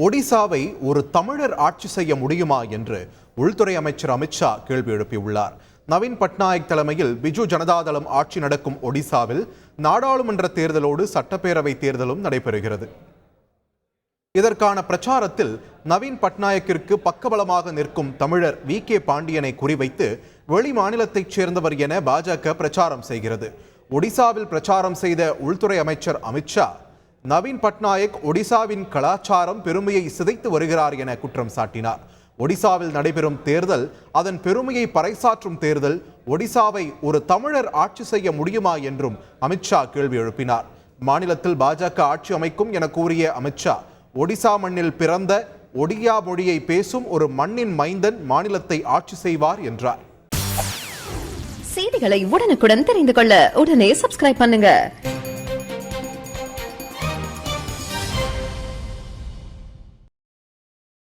ஒடிசாவை ஒரு தமிழர் ஆட்சி செய்ய முடியுமா என்று உள்துறை அமைச்சர் அமித்ஷா கேள்வி எழுப்பியுள்ளார். நவீன் பட்நாயக் தலைமையில் பிஜு ஜனதாதளம் ஆட்சி நடக்கும் ஒடிசாவில் நாடாளுமன்ற தேர்தலோடு சட்டப்பேரவை தேர்தலும் நடைபெறுகிறது. இதற்கான பிரச்சாரத்தில் நவீன் பட்நாயக்கிற்கு பக்கபலமாக நிற்கும் தமிழர் வி. கே. பாண்டியனை குறிவைத்து வெளி மாநிலத்தைச் சேர்ந்தவர் என பாஜக பிரச்சாரம் செய்கிறது. ஒடிசாவில் பிரச்சாரம் செய்த உள்துறை அமைச்சர் அமித்ஷா நவீன் பட்நாயக் ஒடிசாவின் கலாச்சாரம் பெருமையை சிதைத்து வருகிறார் என குற்றம் சாட்டினார். ஒடிசாவில் நடைபெறும் தேர்தல் அதன் பெருமையை பறைசாற்றும் தேர்தல் ஒடிசாவை ஒரு தமிழர் ஆட்சி செய்ய முடியுமா என்றும் அமித்ஷா கேள்வி எழுப்பினார். மாநிலத்தில் பாஜக ஆட்சி அமைக்கும் என கூறிய அமித்ஷா ஒடிசா மண்ணில் பிறந்த ஒடியா மொழியை பேசும் ஒரு மண்ணின் மைந்தன் மாநிலத்தை ஆட்சி செய்வார் என்றார். செய்திகளை உடனுக்குடன் தெரிந்து கொள்ள உடனே சப்ஸ்கிரைப் பண்ணுங்க.